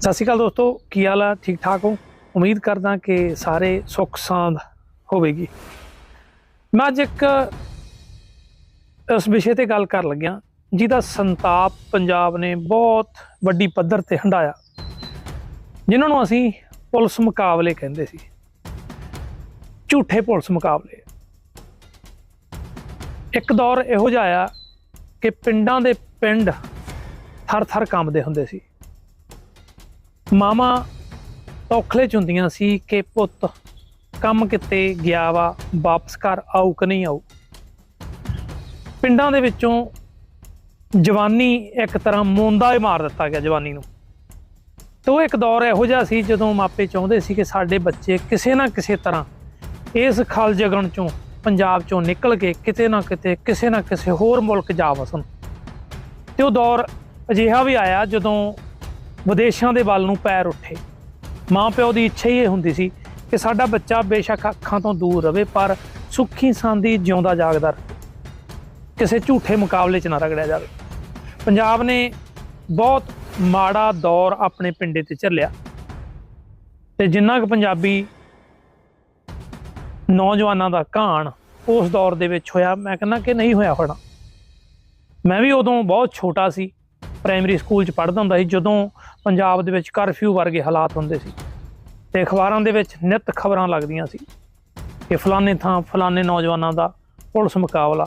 ਸਤਿ ਸ਼੍ਰੀ ਅਕਾਲ ਦੋਸਤੋ, ਕੀ ਹਾਲ ਆ? ਠੀਕ ਠਾਕ ਹੋ? ਉਮੀਦ ਕਰਦਾ ਕਿ ਸਾਰੇ ਸੁੱਖ ਸਾਂਦ ਹੋਵੇਗੀ। ਮੈਂ ਅੱਜ ਇੱਕ ਇਸ ਵਿਸ਼ੇ ਤੇ ਗੱਲ ਕਰਨ ਲੱਗਿਆ, ਜਿਹਦਾ ਸੰਤਾਪ ਪੰਜਾਬ ਨੇ ਬਹੁਤ ਵੱਡੀ ਪੱਧਰ ਤੇ ਹੰਡਾਇਆ ਜਿਨ੍ਹਾਂ ਨੂੰ ਅਸੀਂ ਪੁਲਿਸ ਮੁਕਾਬਲੇ ਕਹਿੰਦੇ ਸੀ। ਝੂਠੇ ਪੁਲਿਸ ਮੁਕਾਬਲੇ। ਇੱਕ ਦੌਰ ਇਹੋ ਜਿਹਾ ਆਇਆ ਕਿ ਪਿੰਡਾਂ ਦੇ ਪਿੰਡ ਥਰ ਥਰ ਕੰਬਦੇ ਹੁੰਦੇ ਸੀ। ਮਾਮਾ ਔਖਲੇ ਚ ਹੁੰਦੀਆਂ ਸੀ ਕਿ ਪੁੱਤ, ਕੰਮ ਕਿਤੇ ਗਿਆ ਵਾ, ਵਾਪਸ ਘਰ ਆਉ ਕਿ ਨਹੀਂ ਆਊ। ਪਿੰਡਾਂ ਦੇ ਵਿੱਚੋਂ ਜਵਾਨੀ ਇੱਕ ਤਰ੍ਹਾਂ ਮੋਂਦਾ ਹੀ ਮਾਰ ਦਿੱਤਾ ਗਿਆ ਜਵਾਨੀ ਨੂੰ। ਤੇ ਉਹ ਇੱਕ ਦੌਰ ਇਹੋ ਜਿਹਾ ਸੀ ਜਦੋਂ ਮਾਪੇ ਚਾਹੁੰਦੇ ਸੀ ਕਿ ਸਾਡੇ ਬੱਚੇ ਕਿਸੇ ਨਾ ਕਿਸੇ ਤਰ੍ਹਾਂ ਇਸ ਖਲ ਜਗਣ ਚੋਂ, ਪੰਜਾਬ ਚੋਂ ਨਿਕਲ ਕੇ ਕਿਤੇ ਨਾ ਕਿਤੇ, ਕਿਸੇ ਨਾ ਕਿਸੇ ਹੋਰ ਮੁਲਕ ਜਾ ਵਸਣ। ਤੇ ਉਹ ਦੌਰ ਅਜਿਹਾ ਵੀ ਆਇਆ ਜਦੋਂ ਵਿਦੇਸ਼ਾਂ ਦੇ ਵੱਲ ਨੂੰ ਪੈਰ ਉੱਠੇ। ਮਾਂ ਪਿਓ ਦੀ ਇੱਛਾ ਹੀ ਇਹ ਹੁੰਦੀ ਸੀ ਕਿ ਸਾਡਾ ਬੱਚਾ ਬੇਸ਼ੱਕ ਅੱਖਾਂ ਤੋਂ ਦੂਰ ਰਹੇ ਪਰ ਸੁੱਖੀ ਸਾਂਦੀ ਜਿਉਂਦਾ ਜਾਗਦਾ ਕਿਸੇ ਝੂਠੇ ਮੁਕਾਬਲੇ 'ਚ ਨਾ ਰਗੜਿਆ ਜਾਵੇ। ਪੰਜਾਬ ਨੇ ਬਹੁਤ ਮਾੜਾ ਦੌਰ ਆਪਣੇ ਪਿੰਡੇ ਤੇ ਝੱਲਿਆ। ਤੇ ਜਿੰਨਾ ਕੁ ਪੰਜਾਬੀ ਨੌਜਵਾਨਾਂ ਦਾ ਕਾਣ ਉਸ ਦੌਰ ਦੇ ਵਿੱਚ ਹੋਇਆ, ਮੈਂ ਕਹਿੰਦਾ ਕਿ ਨਹੀਂ ਹੋਇਆ ਹੋਣਾ। ਮੈਂ ਵੀ ਉਦੋਂ ਬਹੁਤ ਛੋਟਾ ਸੀ, ਪ੍ਰਾਇਮਰੀ ਸਕੂਲ 'ਚ ਪੜ੍ਹਦਾ ਹੁੰਦਾ ਸੀ, ਜਦੋਂ ਪੰਜਾਬ ਦੇ ਵਿੱਚ ਕਰਫਿਊ ਵਰਗੇ ਹਾਲਾਤ ਹੁੰਦੇ ਸੀ ਤੇ ਅਖਬਾਰਾਂ ਦੇ ਵਿੱਚ ਨਿਤ ਖਬਰਾਂ ਲੱਗਦੀਆਂ ਸੀ ਕਿ ਫਲਾਣੇ ਥਾਂ ਫਲਾਣੇ ਨੌਜਵਾਨਾਂ ਦਾ ਪੁਲਿਸ ਮੁਕਾਬਲਾ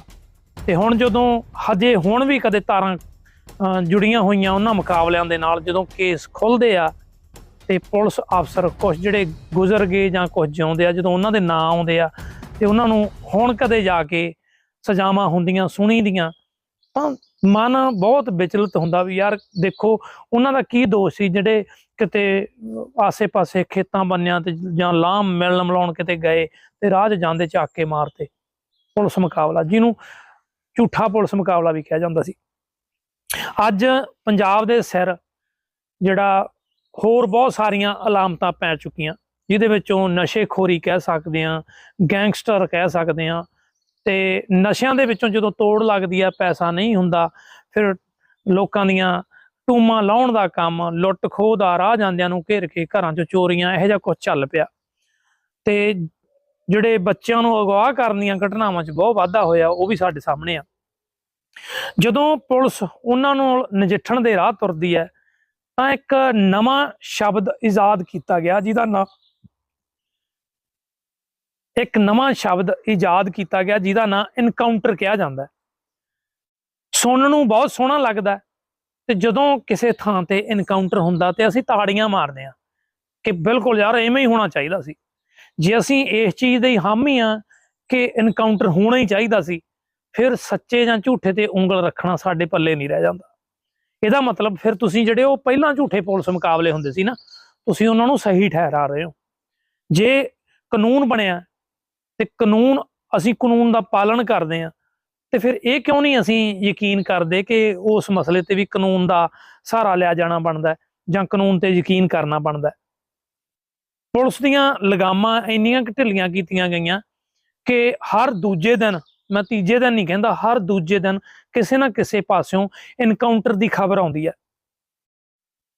ਤੇ ਹੁਣ ਜਦੋਂ ਹਜੇ ਹੁਣ ਵੀ ਕਦੇ ਤਾਰਾਂ ਜੁੜੀਆਂ ਹੋਈਆਂ ਉਹਨਾਂ ਮੁਕਾਬਲਿਆਂ ਦੇ ਨਾਲ ਜਦੋਂ ਕੇਸ ਖੁੱਲਦੇ ਆ ਤੇ ਪੁਲਿਸ ਅਫਸਰ ਕੁਝ ਜਿਹੜੇ ਗੁਜ਼ਰ ਗਏ ਜਾਂ ਕੁਝ ਜਿਉਂਦੇ ਆ, ਜਦੋਂ ਉਹਨਾਂ ਦੇ ਨਾਂ ਆਉਂਦੇ ਆ ਤੇ ਉਹਨਾਂ ਨੂੰ ਹੁਣ ਕਦੇ ਜਾ ਕੇ ਸਜ਼ਾਵਾਂ ਹੁੰਦੀਆਂ ਸੁਣੀ ਦੀਆਂ ਤਾਂ ਮਨ ਬਹੁਤ ਵਿਚਲਿਤ ਹੁੰਦਾ ਵੀ ਯਾਰ ਦੇਖੋ, ਉਹਨਾਂ ਦਾ ਕੀ ਦੋਸ਼ ਸੀ ਜਿਹੜੇ ਕਿਤੇ ਆਸੇ-ਪਾਸੇ ਖੇਤਾਂ ਬੰਨਿਆਂ ਤੇ ਜਾਂ ਲਾਮ ਮਿਲਣ ਮਿਲਾਉਣ ਕਿਤੇ ਗਏ ਤੇ ਰਾਹ 'ਚ ਜਾਂਦੇ ਝਾਕੇ ਮਾਰਤੇ? ਪੁਲਿਸ ਮੁਕਾਬਲਾ, ਜਿਹਨੂੰ ਝੂਠਾ ਪੁਲਿਸ ਮੁਕਾਬਲਾ ਵੀ ਕਿਹਾ ਜਾਂਦਾ ਸੀ। ਅੱਜ ਪੰਜਾਬ ਦੇ ਸਿਰ ਜਿਹੜਾ ਹੋਰ ਬਹੁਤ ਸਾਰੀਆਂ ਅਲਾਮਤਾਂ ਪੈ ਚੁੱਕੀਆਂ, ਜਿਹਦੇ ਵਿੱਚੋਂ ਨਸ਼ੇਖੋਰੀ ਕਹਿ ਸਕਦੇ ਆ ਗੈਂਗਸਟਰ ਕਹਿ ਸਕਦੇ ਆ ਤੇ ਨਸ਼ਿਆਂ ਦੇ ਵਿੱਚੋਂ ਜਦੋਂ ਤੋੜ ਲੱਗਦੀ ਆ, ਪੈਸਾ ਨਹੀਂ ਹੁੰਦਾ, ਫਿਰ ਲੋਕਾਂ ਦੀਆਂ ਟੂਮਾਂ ਲਾਉਣ ਦਾ ਕੰਮ, ਲੁੱਟ ਖੋਹ ਦਾ ਰਾਹ ਜਾਂਦਿਆਂ ਨੂੰ ਘੇਰ ਕੇ ਘਰਾਂ 'ਚ ਚੋਰੀਆਂ, ਇਹੋ ਜਿਹਾ ਕੁਝ ਚੱਲ ਪਿਆ। ਤੇ ਜਿਹੜੇ ਬੱਚਿਆਂ ਨੂੰ ਅਗਵਾ ਕਰਨ ਦੀਆਂ ਘਟਨਾਵਾਂ 'ਚ ਬਹੁਤ ਵਾਧਾ ਹੋਇਆ, ਉਹ ਵੀ ਸਾਡੇ ਸਾਹਮਣੇ ਆ। ਜਦੋਂ ਪੁਲਿਸ ਉਹਨਾਂ ਨੂੰ ਨਜਿੱਠਣ ਦੇ ਰਾਹ ਤੁਰਦੀ ਹੈ, ਤਾਂ ਇੱਕ ਨਵਾਂ ਸ਼ਬਦ ਇਜਾਦ ਕੀਤਾ ਗਿਆ, ਜਿਹਦਾ ਨਾਮ ਇੱਕ ਨਵਾਂ ਸ਼ਬਦ ਇਜਾਦ ਕੀਤਾ ਗਿਆ, ਜਿਹਦਾ ਨਾਂ ਇਨਕਾਊਂਟਰ ਕਿਹਾ ਜਾਂਦਾ ਸੁਣਨ ਨੂੰ ਬਹੁਤ ਸੋਹਣਾ ਲੱਗਦਾ ਹੈ ਤੇ ਜਦੋਂ ਕਿਸੇ ਥਾਂ ਤੇ ਇਨਕਾਊਂਟਰ ਹੁੰਦਾ ਤੇ ਅਸੀਂ ਤਾੜੀਆਂ ਮਾਰਦੇ ਆ ਕਿ ਬਿਲਕੁਲ ਯਾਰ ਐਵੇਂ ਹੀ ਹੋਣਾ ਚਾਹੀਦਾ ਸੀ। ਜੇ ਅਸੀਂ ਇਸ ਚੀਜ਼ ਦੇ ਹਾਮੀ ਆ ਕਿ ਇਨਕਾਊਂਟਰ ਹੋਣਾ ਹੀ ਚਾਹੀਦਾ ਸੀ, ਫਿਰ ਸੱਚੇ ਜਾਂ ਝੂਠੇ ਤੇ ਉਂਗਲ ਰੱਖਣਾ ਸਾਡੇ ਪੱਲੇ ਨਹੀਂ ਰਹਿ ਜਾਂਦਾ। ਇਹਦਾ ਮਤਲਬ ਫਿਰ ਤੁਸੀਂ ਜਿਹੜੇ ਉਹ ਪਹਿਲਾਂ ਝੂਠੇ ਪੁਲਿਸ ਮੁਕਾਬਲੇ ਹੁੰਦੇ ਸੀ ਨਾ, ਤੁਸੀਂ ਉਹਨਾਂ ਨੂੰ ਸਹੀ ਠਹਿਰਾ ਰਹੇ ਹੋ। ਜੇ ਕਾਨੂੰਨ ਬਣਿਆ ਤੇ ਕਾਨੂੰਨ, ਅਸੀਂ ਕਾਨੂੰਨ ਦਾ ਪਾਲਣ ਕਰਦੇ ਆ ਤੇ ਫਿਰ ਇਹ ਕਿਉਂ ਨਹੀਂ ਅਸੀਂ ਯਕੀਨ ਕਰਦੇ ਕਿ ਉਸ ਮਸਲੇ ਤੇ ਵੀ ਕਾਨੂੰਨ ਦਾ ਸਹਾਰਾ ਲਿਆ ਜਾਣਾ ਬਣਦਾ ਜਾਂ ਕਾਨੂੰਨ ਤੇ ਯਕੀਨ ਕਰਨਾ ਬਣਦਾ ਪੁਲਿਸ ਦੀਆਂ ਲਗਾਮਾਂ ਇੰਨੀਆਂ ਢਿੱਲੀਆਂ ਕੀਤੀਆਂ ਗਈਆਂ ਕਿ ਹਰ ਦੂਜੇ ਦਿਨ, ਮੈਂ ਤੀਜੇ ਦਿਨ ਨਹੀਂ ਕਹਿੰਦਾ, ਹਰ ਦੂਜੇ ਦਿਨ ਕਿਸੇ ਨਾ ਕਿਸੇ ਪਾਸਿਓਂ ਇਨਕਾਊਂਟਰ ਦੀ ਖਬਰ ਆਉਂਦੀ ਹੈ।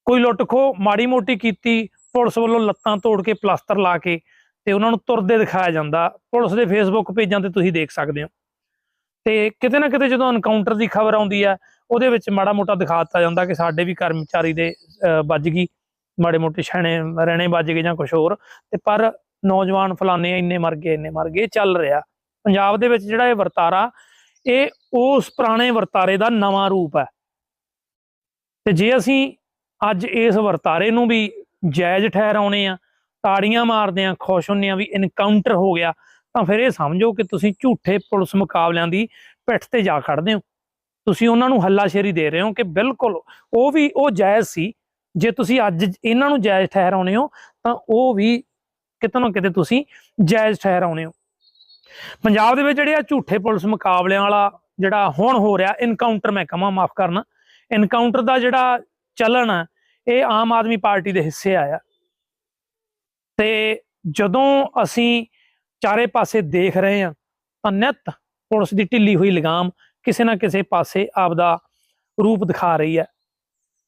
ਕੋਈ ਲੁੱਟ ਖੋ ਮਾੜੀ ਮੋਟੀ ਕੀਤੀ, ਪੁਲਿਸ ਵੱਲੋਂ ਲੱਤਾਂ ਤੋੜ ਕੇ ਪਲਾਸਟਰ ਲਾ ਕੇ ਤੇ ਉਹਨਾਂ ਨੂੰ ਤੁਰਦੇ ਦਿਖਾਇਆ ਜਾਂਦਾ। ਪੁਲਿਸ ਦੇ ਫੇਸਬੁੱਕ ਪੇਜਾਂ ਤੇ ਤੁਸੀਂ ਦੇਖ ਸਕਦੇ ਹੋ। ਤੇ ਕਿਤੇ ਨਾ ਕਿਤੇ ਜਦੋਂ ਐਨਕਾਊਂਟਰ ਦੀ ਖਬਰ ਆਉਂਦੀ ਆ ਉਹਦੇ ਵਿੱਚ ਮਾੜਾ ਮੋਟਾ ਦਿਖਾ ਦਿੱਤਾ ਜਾਂਦਾ ਕਿ ਸਾਡੇ ਵੀ ਕਰਮਚਾਰੀ ਦੇ ਅਹ, ਵੱਜ ਗਈ। ਮਾੜੇ ਮੋਟੇ ਛਾਣੇ ਰਹਿਣੇ ਵੱਜ ਗਏ ਜਾਂ ਕੁਝ ਹੋਰ। ਤੇ ਪਰ ਨੌਜਵਾਨ ਫਲਾਣੇ ਇੰਨੇ ਮਰ ਗਏ ਇੰਨੇ ਮਰ ਗਏ ਚੱਲ ਰਿਹਾ। ਪੰਜਾਬ ਦੇ ਵਿੱਚ ਜਿਹੜਾ ਇਹ ਵਰਤਾਰਾ ਇਹ ਉਸ ਪੁਰਾਣੇ ਵਰਤਾਰੇ ਦਾ ਨਵਾਂ ਰੂਪ ਹੈ। ਤੇ ਜੇ ਅਸੀਂ ਅੱਜ ਇਸ ਵਰਤਾਰੇ ਨੂੰ ਵੀ ਜਾਇਜ਼ ਠਹਿਰਾਉਣੇ ਆ ਤਾੜੀਆਂ ਮਾਰਦੇ ਆ ਖੁਸ਼ ਹੁੰਨੇ ਆ ਵੀ ਇਨਕਾਊਂਟਰ ਹੋ ਗਿਆ, ਤਾਂ ਫਿਰ ਇਹ ਸਮਝੋ ਕਿ ਤੁਸੀਂ ਝੂਠੇ ਪੁਲਿਸ ਮੁਕਾਬਲਿਆਂ ਦੀ ਪਿੱਠ ਤੇ ਜਾ ਖੜਦੇ ਹੋ। ਤੁਸੀਂ ਉਹਨਾਂ ਨੂੰ ਹੱਲਾਸ਼ੇਰੀ ਦੇ ਰਹੇ ਹੋ ਕਿ ਬਿਲਕੁਲ ਉਹ ਵੀ ਉਹ ਜਾਇਜ਼ ਸੀ। ਜੇ ਤੁਸੀਂ ਅੱਜ ਇਹਨਾਂ ਨੂੰ ਜਾਇਜ਼ ਠਹਿਰਾਉਣੇ ਹੋ, ਤਾਂ ਉਹ ਵੀ ਕਿਤੇ ਨਾ ਕਿਤੇ ਤੁਸੀਂ ਜਾਇਜ਼ ਠਹਿਰਾਉਣੇ ਹੋ। ਪੰਜਾਬ ਦੇ ਵਿੱਚ ਜਿਹੜੇ ਆ ਝੂਠੇ ਪੁਲਿਸ ਮੁਕਾਬਲਿਆਂ ਵਾਲਾ ਜਿਹੜਾ ਹੁਣ ਹੋ ਰਿਹਾ ਇਨਕਾਊਂਟਰ ਮੈਂ ਕਹਾਂ, ਮਾਫ ਕਰਨਾ। ਇਨਕਾਊਂਟਰ ਦਾ ਜਿਹੜਾ ਚਲਣ ਆ, ਇਹ ਆਮ ਆਦਮੀ ਪਾਰਟੀ ਦੇ ਹਿੱਸੇ ਆਇਆ। ਤੇ ਜਦੋਂ ਅਸੀਂ ਚਾਰੇ ਪਾਸੇ ਦੇਖ ਰਹੇ ਹਾਂ, ਤਾਂ ਨਿਤ ਪੁਲਿਸ ਦੀ ਢਿੱਲੀ ਹੋਈ ਲਗਾਮ ਕਿਸੇ ਨਾ ਕਿਸੇ ਪਾਸੇ ਆਪਦਾ ਰੂਪ ਦਿਖਾ ਰਹੀ ਹੈ।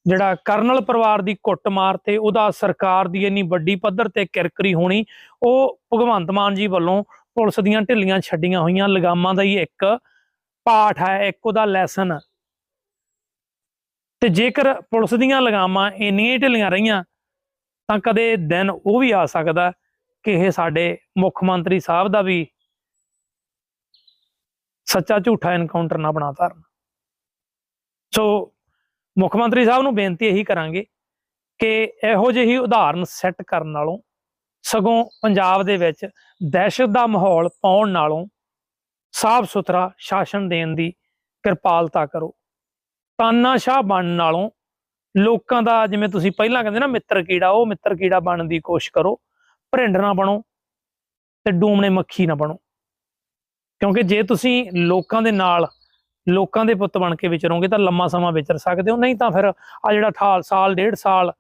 ਜਿਹੜਾ ਕਰਨਲ ਪਰਿਵਾਰ ਦੀ ਕੁੱਟਮਾਰ ਤੇ ਉਹਦਾ ਸਰਕਾਰ ਦੀ ਇੰਨੀ ਵੱਡੀ ਪੱਧਰ ਤੇ ਕਿਰਕਰੀ ਹੋਣੀ, ਉਹ ਭਗਵੰਤ ਮਾਨ ਜੀ ਵੱਲੋਂ ਪੁਲਿਸ ਦੀਆਂ ਢਿੱਲੀਆਂ ਛੱਡੀਆਂ ਹੋਈਆਂ। ਲਗਾਮਾਂ ਦਾ ਹੀ ਇੱਕ ਪਾਠ ਹੈ, ਇੱਕ ਉਹਦਾ ਲੈਸਨ ਤੇ ਜੇਕਰ ਪੁਲਿਸ ਦੀਆਂ ਲਗਾਮਾਂ ਇੰਨੀਆਂ ਢਿੱਲੀਆਂ ਰਹੀਆਂ ਤਾਂ ਕਦੇ ਦਿਨ ਉਹ ਵੀ ਆ ਸਕਦਾ ਕਿ ਇਹ ਸਾਡੇ ਮੁੱਖ ਮੰਤਰੀ ਸਾਹਿਬ ਦਾ ਵੀ ਸੱਚਾ ਝੂਠਾ ਐਨਕਾਊਂਟਰ ਨਾ ਬਣਾ ਧਰਨ ਸੋ ਮੁੱਖ ਮੰਤਰੀ ਸਾਹਿਬ ਨੂੰ ਬੇਨਤੀ ਇਹੀ ਕਰਾਂਗੇ ਕਿ ਇਹੋ ਜਿਹੀ ਉਦਾਹਰਨ ਸੈੱਟ ਕਰਨ ਨਾਲੋਂ, ਸਗੋਂ ਪੰਜਾਬ ਦੇ ਵਿੱਚ ਦਹਿਸ਼ਤ ਦਾ ਮਾਹੌਲ ਪਾਉਣ ਨਾਲੋਂ ਸਾਫ਼ ਸੁਥਰਾ ਸ਼ਾਸਨ ਦੇਣ ਦੀ ਕਿਰਪਾਲਤਾ ਕਰੋ। ਤਾਨਾਸ਼ਾਹ ਬਣਨ ਨਾਲੋਂ ਲੋਕਾਂ ਦਾ ਜਿਵੇਂ ਤੁਸੀਂ ਪਹਿਲਾਂ ਕਹਿੰਦੇ ਨਾ ਮਿੱਤਰ ਕੀੜਾ, ਉਹ ਮਿੱਤਰ ਕੀੜਾ ਬਣਨ ਦੀ ਕੋਸ਼ਿਸ਼ ਕਰੋ। ਭਰਿੰਡ ਨਾ ਬਣੋ ਤੇ ਡੂਮਣੇ ਮੱਖੀ ਨਾ ਬਣੋ। ਕਿਉਂਕਿ ਜੇ ਤੁਸੀਂ ਲੋਕਾਂ ਦੇ ਨਾਲ, ਲੋਕਾਂ ਦੇ ਪੁੱਤ ਬਣ ਕੇ ਵਿਚਰੋਗੇ ਤਾਂ ਲੰਮਾ ਸਮਾਂ ਵਿਚਰ ਸਕਦੇ ਹੋ, ਨਹੀਂ ਤਾਂ ਫਿਰ ਆ ਜਿਹੜਾ ਠਾਲ ਸਾਲ, ਡੇਢ ਸਾਲ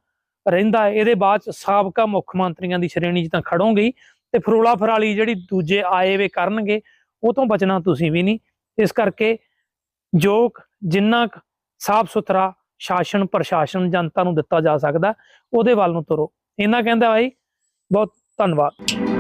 ਰਹਿੰਦਾ ਇਹਦੇ ਬਾਅਦ ਚ ਸਾਬਕਾ ਮੁੱਖ ਮੰਤਰੀਆਂ ਦੀ ਸ਼੍ਰੇਣੀ 'ਚ ਤਾਂ ਖੜੋਗੇ ਤੇ ਫਰੋਲਾ ਫਰਾਲੀ ਜਿਹੜੀ ਦੂਜੇ ਆਏ ਵੇ ਕਰਨਗੇ, ਉਹ ਤੋਂ ਬਚਣਾ ਤੁਸੀਂ ਵੀ ਨਹੀਂ। ਇਸ ਕਰਕੇ ਜੋ ਜਿੰਨਾ ਕੁ ਸਾਫ਼ ਸੁਥਰਾ ਸ਼ਾਸਨ, ਪ੍ਰਸ਼ਾਸਨ, ਜਨਤਾ ਨੂੰ ਦਿੱਤਾ ਜਾ ਸਕਦਾ, ਉਹਦੇ ਵੱਲ ਨੂੰ ਤੁਰੋ। ਇਹਨਾਂ ਕਹਿੰਦਾ ਭਾਈ ਬਹੁਤ ਧੰਨਵਾਦ।